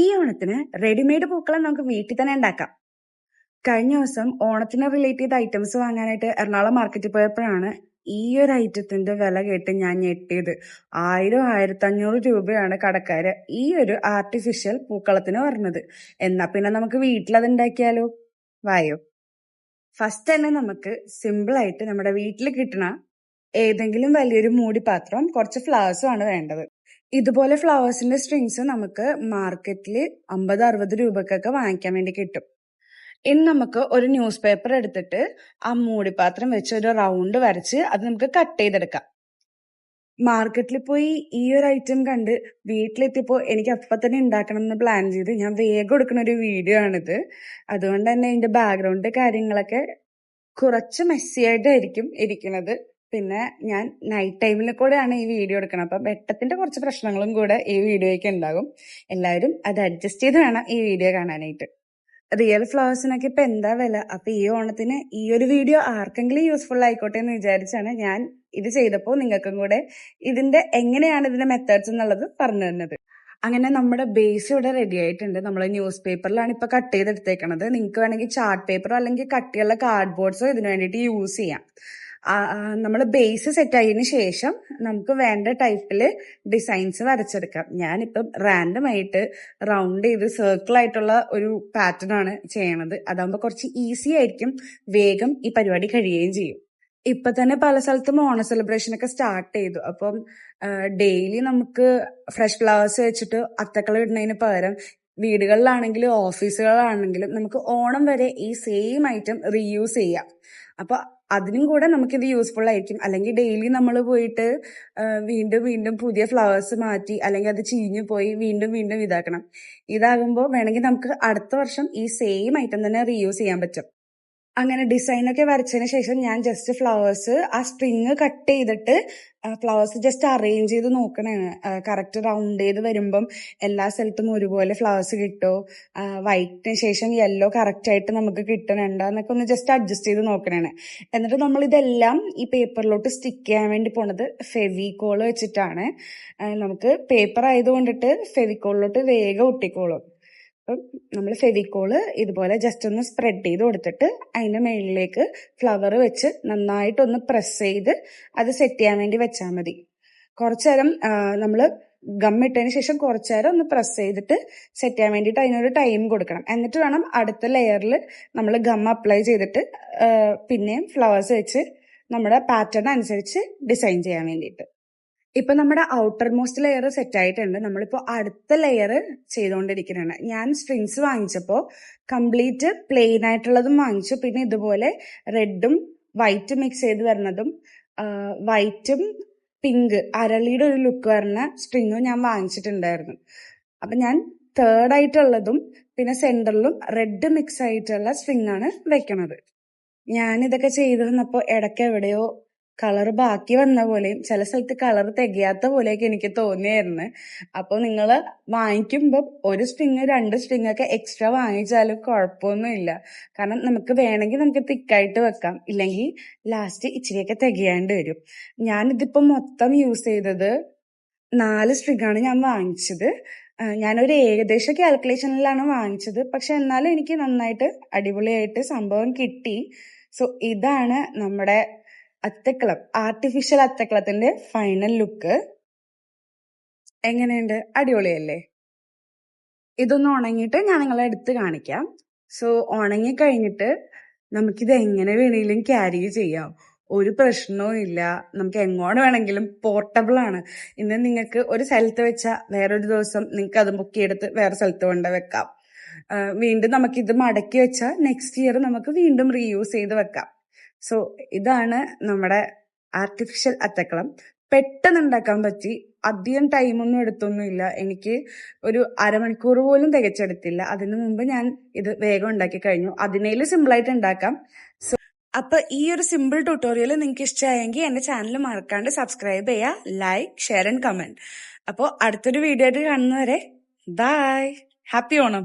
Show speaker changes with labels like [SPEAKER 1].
[SPEAKER 1] ഈ ഓണത്തിന് റെഡിമെയ്ഡ് പൂക്കളം നമുക്ക് വീട്ടിൽ തന്നെ ഉണ്ടാക്കാം. കഴിഞ്ഞ ദിവസം ഓണത്തിന് റിലേറ്റ് ചെയ്ത ഐറ്റംസ് വാങ്ങാനായിട്ട് എറണാകുളം മാർക്കറ്റിൽ പോയപ്പോഴാണ് ഈ ഒരു ഐറ്റത്തിന്റെ വില കേട്ട് ഞാൻ ഞെട്ടിയത്. ആയിരം ആയിരത്തി അഞ്ഞൂറ് രൂപയാണ് കടക്കാര് ഈ ഒരു ആർട്ടിഫിഷ്യൽ പൂക്കളത്തിന് പറഞ്ഞത്. എന്നാ പിന്നെ നമുക്ക് വീട്ടിൽ അത് ഉണ്ടാക്കിയാലോ വായോ. ഫസ്റ്റ് തന്നെ നമുക്ക് സിമ്പിൾ ആയിട്ട് നമ്മുടെ വീട്ടിൽ കിട്ടുന്ന ഏതെങ്കിലും വലിയൊരു മൂടി പാത്രം കുറച്ച് ഫ്ലവേഴ്സും ആണ് വേണ്ടത്. ഇതുപോലെ ഫ്ലവേഴ്സിന്റെ സ്ട്രിങ്സ് നമുക്ക് മാർക്കറ്റിൽ അമ്പത് അറുപത് രൂപക്കൊക്കെ വാങ്ങിക്കാൻ വേണ്ടി കിട്ടും. ഇനി നമുക്ക് ഒരു ന്യൂസ് പേപ്പർ എടുത്തിട്ട് ആ മൂടിപ്പാത്രം വെച്ച് ഒരു റൗണ്ട് വരച്ച് അത് നമുക്ക് കട്ട് ചെയ്തെടുക്കാം. മാർക്കറ്റിൽ പോയി ഈ ഒരു ഐറ്റം കണ്ട് വീട്ടിലെത്തിയപ്പോൾ എനിക്ക് അപ്പം തന്നെ ഉണ്ടാക്കണം എന്ന് പ്ലാൻ ചെയ്ത് ഞാൻ വേഗം എടുക്കുന്ന ഒരു വീഡിയോ ആണിത്. അതുകൊണ്ട് തന്നെ ഇതിന്റെ ബാക്ക്ഗ്രൗണ്ട് കാര്യങ്ങളൊക്കെ കുറച്ച് മെസ്സിയായിട്ടായിരിക്കും ഇരിക്കുന്നത് പിന്നെ ഞാൻ നൈറ്റ് ടൈമിൽ കൂടെയാണ് ഈ വീഡിയോ എടുക്കുന്നത് അപ്പം വെട്ടത്തിന്റെ കുറച്ച് പ്രശ്നങ്ങളും കൂടെ ഈ വീഡിയോയ്ക്ക് ഉണ്ടാകും എല്ലാവരും അത് അഡ്ജസ്റ്റ് ചെയ്ത് വേണം ഈ വീഡിയോ കാണാനായിട്ട്. റിയൽ ഫ്ലവേഴ്സിനൊക്കെ ഇപ്പൊ എന്താ വില? അപ്പൊ ഈ ഓണത്തിന് ഈ ഒരു വീഡിയോ ആർക്കെങ്കിലും യൂസ്ഫുൾ ആയിക്കോട്ടെ എന്ന് വിചാരിച്ചാണ് ഞാൻ ഇത് ചെയ്തപ്പോൾ നിങ്ങൾക്കും കൂടെ ഇതിന്റെ എങ്ങനെയാണ് ഇതിന്റെ മെത്തേഡ്സ് എന്നുള്ളത് പറഞ്ഞു തന്നത്. അങ്ങനെ നമ്മുടെ ബേസ് ഇവിടെ റെഡി ആയിട്ടുണ്ട്. നമ്മൾ ന്യൂസ് പേപ്പറിലാണ് ഇപ്പൊ കട്ട് ചെയ്തെടുത്തേക്കണത്. നിങ്ങൾക്ക് വേണമെങ്കിൽ ചാർട്ട് പേപ്പറോ അല്ലെങ്കിൽ കട്ടിയുള്ള കാർഡ് ബോർഡ്സോ ഇതിനു വേണ്ടിയിട്ട് യൂസ് ചെയ്യാം. നമ്മൾ ബേസ് സെറ്റ് ആയതിനു ശേഷം നമുക്ക് വേണ്ട ടൈപ്പിൽ ഡിസൈൻസ് വരച്ചെടുക്കാം. ഞാനിപ്പം റാൻഡം ആയിട്ട് റൗണ്ട് ചെയ്ത് സർക്കിൾ ആയിട്ടുള്ള ഒരു പാറ്റേൺ ആണ് ചെയ്യണത്. അതാകുമ്പോൾ കുറച്ച് ഈസി ആയിരിക്കും വേഗം ഈ പരിപാടി കഴിയുകയും ചെയ്യും. ഇപ്പൊ തന്നെ പല സ്ഥലത്തും ഓണ സെലിബ്രേഷൻ ഒക്കെ സ്റ്റാർട്ട് ചെയ്തു. അപ്പം ഡെയിലി നമുക്ക് ഫ്രഷ് ഫ്ലവേഴ്സ് വെച്ചിട്ട് അത്തക്കള ഇടുന്നതിന് പകരം വീടുകളിലാണെങ്കിലും ഓഫീസുകളിലാണെങ്കിലും നമുക്ക് ഓണം വരെ ഈ സെയിം ഐറ്റം റീയൂസ് ചെയ്യാം. അപ്പൊ അതിനും കൂടെ നമുക്കിത് യൂസ്ഫുൾ ആയിരിക്കും. അല്ലെങ്കിൽ ഡെയിലി നമ്മൾ പോയിട്ട് വീണ്ടും വീണ്ടും പുതിയ ഫ്ലവേഴ്സ് മാറ്റി അല്ലെങ്കിൽ അത് ചീഞ്ഞു പോയി വീണ്ടും വീണ്ടും ഇതാക്കണം. ഇതാകുമ്പോൾ വേണമെങ്കിൽ നമുക്ക് അടുത്ത വർഷം ഈ സെയിം ഐറ്റം തന്നെ റീയൂസ് ചെയ്യാൻ പറ്റും. അങ്ങനെ ഡിസൈൻ ഒക്കെ വരച്ചതിന് ശേഷം ഞാൻ ജസ്റ്റ് ഫ്ലവേഴ്സ് ആ സ്ട്രിങ് കട്ട് ചെയ്തിട്ട് ഫ്ലവേഴ്സ് ജസ്റ്റ് അറേഞ്ച് ചെയ്ത് നോക്കണാണ്. കറക്റ്റ് റൗണ്ട് ചെയ്ത് വരുമ്പം എല്ലാ സ്ഥലത്തും ഒരുപോലെ ഫ്ലവേഴ്സ് കിട്ടോ? വൈറ്റിന് ശേഷം യെല്ലോ കറക്റ്റ് ആയിട്ട് നമുക്ക് കിട്ടണുണ്ടോ എന്നൊക്കെ ഒന്ന് ജസ്റ്റ് അഡ്ജസ്റ്റ് ചെയ്ത് നോക്കണാണ്. എന്നിട്ട് നമ്മൾ ഇതെല്ലാം ഈ പേപ്പറിലോട്ട് സ്റ്റിക്ക് ചെയ്യാൻ വേണ്ടി പോണത് ഫെവിക്കോൾ വെച്ചിട്ടാണ്. നമുക്ക് പേപ്പർ ആയതുകൊണ്ടിട്ട് ഫെവിക്കോളിലോട്ട് വേഗം ഒട്ടിക്കോളും. അപ്പം നമ്മൾ ഫെവിക്കോൾ ഇതുപോലെ ജസ്റ്റ് ഒന്ന് സ്പ്രെഡ് ചെയ്ത് കൊടുത്തിട്ട് അതിന്റെ മുകളിലേക്ക് ഫ്ലവർ വെച്ച് നന്നായിട്ടൊന്ന് പ്രസ് ചെയ്ത് അത് സെറ്റ് ചെയ്യാൻ വേണ്ടി വെച്ചാൽ മതി. കുറച്ചു നേരം നമ്മൾ ഗം ഇട്ടതിന് ശേഷം കുറച്ചു നേരം ഒന്ന് പ്രസ് ചെയ്തിട്ട് സെറ്റ് ചെയ്യാൻ വേണ്ടിയിട്ട് അതിനൊരു ടൈം കൊടുക്കണം. എന്നിട്ട് വേണം അടുത്ത ലെയറിൽ നമ്മൾ ഗം അപ്ലൈ ചെയ്തിട്ട് പിന്നെയും ഫ്ലവേഴ്സ് വെച്ച് നമ്മുടെ പാറ്റേൺ അനുസരിച്ച് ഡിസൈൻ ചെയ്യാൻ വേണ്ടിയിട്ട്. ഇപ്പൊ നമ്മുടെ ഔട്ടർ മോസ്റ്റ് ലെയർ സെറ്റ് ആയിട്ടുണ്ട്. നമ്മളിപ്പോ അടുത്ത ലെയർ ചെയ്തുകൊണ്ടിരിക്കുന്നതാണ് ഞാൻ സ്ട്രിങ്സ് വാങ്ങിച്ചപ്പോൾ കംപ്ലീറ്റ് പ്ലെയിൻ ആയിട്ടുള്ളതും വാങ്ങിച്ചു. പിന്നെ ഇതുപോലെ റെഡും വൈറ്റും മിക്സ് ചെയ്ത് വരുന്നതും വൈറ്റും പിങ്ക് അരളിയുടെ ഒരു ലുക്ക് വരുന്ന സ്ട്രിങ്ങും ഞാൻ വാങ്ങിച്ചിട്ടുണ്ടായിരുന്നു. അപ്പൊ ഞാൻ തേർഡ് ആയിട്ടുള്ളതും പിന്നെ സെന്ററിലും റെഡ് മിക്സ് ആയിട്ടുള്ള സ്ട്രിങ് ആണ് വെക്കണത്. ഞാൻ ഇതൊക്കെ ചെയ്തു വന്നപ്പോ ഇടയ്ക്ക് എവിടെയോ കളർ ബാക്കി വന്ന പോലെയും ചില സ്ഥലത്ത് കളർ തികയാത്ത പോലെയൊക്കെ എനിക്ക് തോന്നിയായിരുന്നു. അപ്പോൾ നിങ്ങൾ വാങ്ങിക്കുമ്പോൾ ഒരു സ്ട്രിങ് രണ്ട് സ്ട്രിങ് ഒക്കെ എക്സ്ട്രാ വാങ്ങിച്ചാലും കുഴപ്പമൊന്നുമില്ല. കാരണം നമുക്ക് വേണമെങ്കിൽ നമുക്ക് തിക്കായിട്ട് വെക്കാം. ഇല്ലെങ്കിൽ ലാസ്റ്റ് ഇച്ചിരിയൊക്കെ തികയാണ്ട് വരും. ഞാനിതിപ്പോ മൊത്തം യൂസ് ചെയ്തത് നാല് സ്ട്രിങ്ങാണ് ഞാൻ വാങ്ങിച്ചത്. ഞാനൊരു ഏകദേശ കാൽക്കുലേഷനിലാണ് വാങ്ങിച്ചത്. പക്ഷെ എന്നാലും എനിക്ക് നന്നായിട്ട് അടിപൊളിയായിട്ട് സംഭവം കിട്ടി. സോ ഇതാണ് നമ്മുടെ അത്തക്കളം ആർട്ടിഫിഷ്യൽ അത്തക്കളത്തിന്റെ ഫൈനൽ ലുക്ക് എങ്ങനെയുണ്ട്? അടിപൊളിയല്ലേ? ഇതൊന്ന് ഉണങ്ങിയിട്ട് ഞാൻ നിങ്ങളെ എടുത്ത് കാണിക്കാം. സോ ഉണങ്ങി കഴിഞ്ഞിട്ട് നമുക്കിത് എങ്ങനെ വേണമെങ്കിലും ക്യാരി ചെയ്യാം. ഒരു പ്രശ്നവും ഇല്ല. നമുക്ക് എങ്ങോട്ട് വേണമെങ്കിലും പോർട്ടബിൾ ആണ്. ഇന്ന് നിങ്ങൾക്ക് ഒരു സ്ഥലത്ത് വെച്ചാൽ വേറൊരു ദിവസം നിങ്ങൾക്ക് അത് ബുക്ക് ചെയ്തെടുത്ത് വേറെ സ്ഥലത്ത് കൊണ്ട് വെക്കാം. വീണ്ടും നമുക്കിത് മടക്കി വെച്ചാൽ നെക്സ്റ്റ് ഇയർ നമുക്ക് വീണ്ടും റീയൂസ് ചെയ്ത് വെക്കാം. സോ ഇതാണ് നമ്മുടെ ആർട്ടിഫിഷ്യൽ അത്തക്കളം. പെട്ടെന്ന് ഉണ്ടാക്കാൻ പറ്റി. അധികം ടൈമൊന്നും എടുത്തൊന്നുമില്ല. എനിക്ക് ഒരു അരമണിക്കൂർ പോലും തികച്ചെടുത്തില്ല. അതിനു മുമ്പ് ഞാൻ ഇത് വേഗം ഉണ്ടാക്കി കഴിഞ്ഞു. അതിനേലും സിമ്പിളായിട്ട് ഉണ്ടാക്കാം. സോ അപ്പൊ ഈ ഒരു സിമ്പിൾ ട്യൂട്ടോറിയൽ നിങ്ങൾക്ക് ഇഷ്ടമായെങ്കിൽ എന്റെ ചാനൽ മറക്കാണ്ട് സബ്സ്ക്രൈബ് ചെയ്യുക ലൈക്ക് ഷെയർ ആൻഡ് കമന്റ് അപ്പോൾ അടുത്തൊരു വീഡിയോ ആയിട്ട് കാണുന്നവരെ ബൈ ഹാപ്പി ഓണം